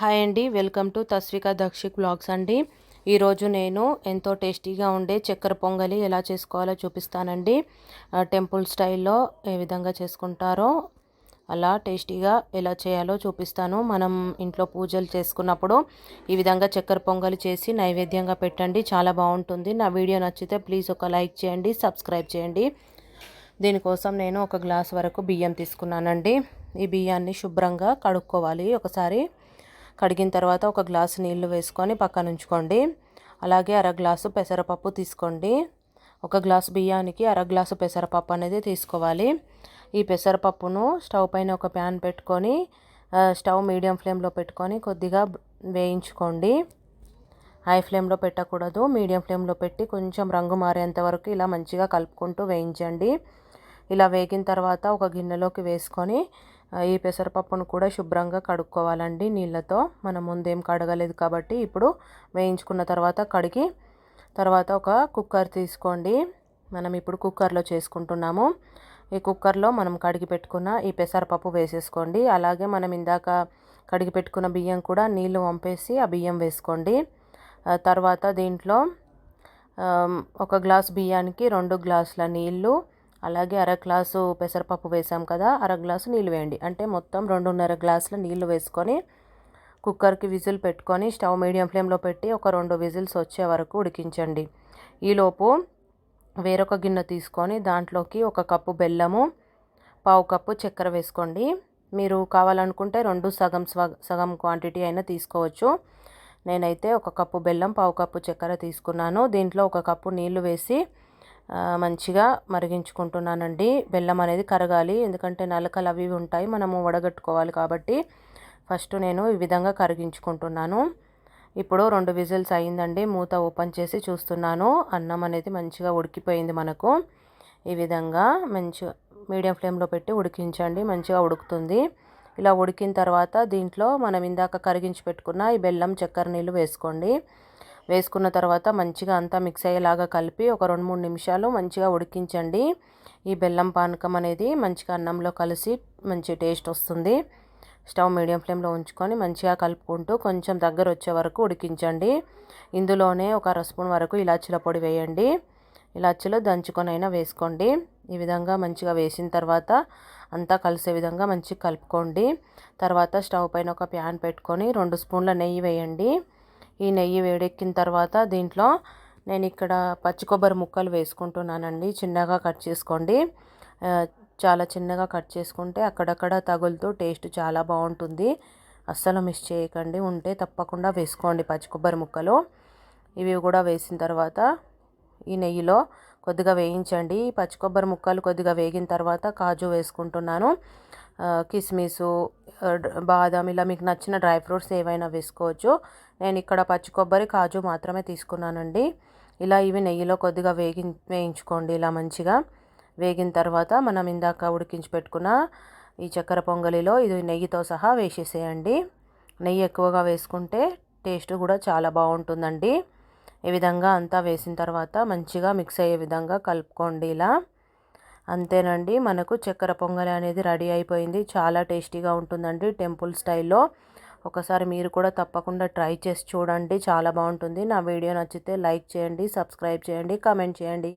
Hi అండి welcome to Tasvika Dakshik blogs అండి. ఈరోజు నేను ఎంతో టేస్టీగా ఉండే చక్కెర పొంగలి ఎలా చేసుకోవాలో చూపిస్తానండి. టెంపుల్ స్టైల్లో ఏ విధంగా చేసుకుంటారో అలా టేస్టీగా ఎలా చేయాలో చూపిస్తాను. మనం ఇంట్లో పూజలు చేసుకున్నప్పుడు ఈ విధంగా చక్కెర పొంగలి చేసి నైవేద్యంగా పెట్టండి చాలా బాగుంటుంది. నా వీడియో నచ్చితే ప్లీజ్ ఒక లైక్ చేయండి సబ్స్క్రైబ్ చేయండి. దీనికోసం నేను ఒక గ్లాస్ వరకు బియ్యం తీసుకున్నానండి. ఈ బియ్యాన్ని శుభ్రంగా కడుక్కోవాలి ఒకసారి. కడిగిన తర్వాత ఒక గ్లాసు నీళ్ళు వేసుకొని పక్కన ఉంచుకోండి. అలాగే అర గ్లాసు పెసరపప్పు తీసుకోండి. ఒక గ్లాసు బియ్యానికి అర గ్లాసు పెసరపప్పు అనేది తీసుకోవాలి. ఈ పెసరపప్పును స్టవ్ పైన ఒక ప్యాన్ పెట్టుకొని స్టవ్ మీడియం ఫ్లేమ్లో పెట్టుకొని కొద్దిగా వేయించుకోండి. హై ఫ్లేమ్లో పెట్టకూడదు. మీడియం ఫ్లేమ్లో పెట్టి కొంచెం రంగు మారేంత వరకు ఇలా మంచిగా కలుపుకుంటూ వేయించండి. ఇలా వేగిన తర్వాత ఒక గిన్నెలోకి వేసుకొని ఈ పెసరపప్పును కూడా శుభ్రంగా కడుక్కోవాలండి నీళ్ళతో. మనం ముందేం కడగలేదు కాబట్టి ఇప్పుడు వేయించుకున్న తర్వాత కడిగి తర్వాత ఒక కుక్కర్ తీసుకోండి. మనం ఇప్పుడు కుక్కర్లో చేసుకుంటున్నాము. ఈ కుక్కర్లో మనం కడిగి పెట్టుకున్న ఈ పెసరపప్పు వేసేసుకోండి. అలాగే మనం ఇందాక కడిగి పెట్టుకున్న బియ్యం కూడా నీళ్ళు వంపేసి ఆ బియ్యం వేసుకోండి. తర్వాత దీంట్లో ఒక గ్లాస్ బియ్యానికి రెండు గ్లాసుల నీళ్ళు అలాగే అర గ్లాసు పెసరపప్పు వేసాం కదా అర గ్లాసు నీళ్ళు వేయండి. అంటే మొత్తం రెండున్నర గ్లాసుల నీళ్ళు వేసుకొని కుక్కర్కి విజిల్ పెట్టుకొని స్టవ్ మీడియం ఫ్లేమ్లో పెట్టి ఒక రెండు విజిల్స్ వచ్చే వరకు ఉడికించండి. ఈలోపు వేరొక గిన్నె తీసుకొని దాంట్లోకి ఒక కప్పు బెల్లము పావు కప్పు చక్కెర వేసుకోండి. మీరు కావాలనుకుంటే రెండు సగం సగం క్వాంటిటీ అయినా తీసుకోవచ్చు. నేనైతే ఒక కప్పు బెల్లం పావు కప్పు చక్కెర తీసుకున్నాను. దీంట్లో ఒక కప్పు నీళ్ళు వేసి మంచిగా మరిగించుకుంటున్నానండి. బెల్లం అనేది కరగాలి. ఎందుకంటే నలకలు అవి ఉంటాయి. మనము వడగట్టుకోవాలి కాబట్టి ఫస్ట్ నేను ఈ విధంగా కరిగించుకుంటున్నాను. ఇప్పుడు రెండు విజిల్స్ అయిందండి. మూత ఓపెన్ చేసి చూస్తున్నాను. అన్నం అనేది మంచిగా ఉడికిపోయింది మనకు. ఈ విధంగా మంచిగా మీడియం ఫ్లేమ్లో పెట్టి ఉడికించండి. మంచిగా ఉడుకుతుంది. ఇలా ఉడికిన తర్వాత దీంట్లో మనం ఇందాక కరిగించి పెట్టుకున్న ఈ బెల్లం చక్కెర నీళ్ళు వేసుకోండి. వేసుకున్న తర్వాత మంచిగా అంతా మిక్స్ అయ్యేలాగా కలిపి ఒక రెండు మూడు నిమిషాలు మంచిగా ఉడికించండి. ఈ బెల్లం పానకం అనేది మంచిగా అన్నంలో కలిసి మంచి టేస్ట్ వస్తుంది. స్టవ్ మీడియం ఫ్లేమ్లో ఉంచుకొని మంచిగా కలుపుకుంటూ కొంచెం దగ్గర వచ్చే వరకు ఉడికించండి. ఇందులోనే ఒక అర స్పూన్ వరకు ఇలాచీల పొడి వేయండి. ఇలాచీలు దంచుకొని అయినా వేసుకోండి. ఈ విధంగా మంచిగా వేసిన తర్వాత అంతా కలిసే విధంగా మంచిగా కలుపుకోండి. తర్వాత స్టవ్ పైన ఒక ప్యాన్ పెట్టుకొని రెండు స్పూన్ల నెయ్యి వేయండి. ఈ నెయ్యి వేడెక్కిన తర్వాత దీంట్లో నేను ఇక్కడ పచ్చి కొబ్బరి ముక్కలు వేసుకుంటున్నానండి. చిన్నగా కట్ చేసుకోండి. చాలా చిన్నగా కట్ చేసుకుంటే అక్కడక్కడ తగులుతూ టేస్ట్ చాలా బాగుంటుంది. అస్సలు మిస్ చేయకండి. ఉంటే తప్పకుండా వేసుకోండి పచ్చి కొబ్బరి ముక్కలు. ఇవి కూడా వేసిన తర్వాత ఈ నెయ్యిలో కొద్దిగా వేయించండి. పచ్చి కొబ్బరి ముక్కలు కొద్దిగా వేగిన తర్వాత కాజు వేసుకుంటున్నాను. కిస్మిసు బాదం ఇలా మీకు నచ్చిన డ్రై ఫ్రూట్స్ ఏవైనా వేసుకోవచ్చు. నేను ఇక్కడ పచ్చి కొబ్బరి కాజు మాత్రమే తీసుకున్నానండి. ఇలా ఇవి నెయ్యిలో కొద్దిగా వేగి వేయించుకోండి ఇలా మంచిగా. వేగిన తర్వాత మనం ఇందాక ఉడికించి పెట్టుకున్న ఈ చక్కెర పొంగలిలో ఇది నెయ్యితో సహా వేసేసేయండి. నెయ్యి ఎక్కువగా వేసుకుంటే టేస్ట్ కూడా చాలా బాగుంటుందండి. ఈ విధంగా అంతా వేసిన తర్వాత మంచిగా మిక్స్ అయ్యే విధంగా కలుపుకోండి ఇలా. అంతేనండి. మనకు చక్కెర పొంగలి అనేది రెడీ అయిపోయింది. చాలా టేస్టీగా ఉంటుందండి టెంపుల్ స్టైల్లో. ఒకసారి మీరు కూడా తప్పకుండా ట్రై చేసి చూడండి. చాలా బాగుంటుంది. నా వీడియో నచ్చితే లైక్ చేయండి సబ్స్క్రైబ్ చేయండి కామెంట్ చేయండి.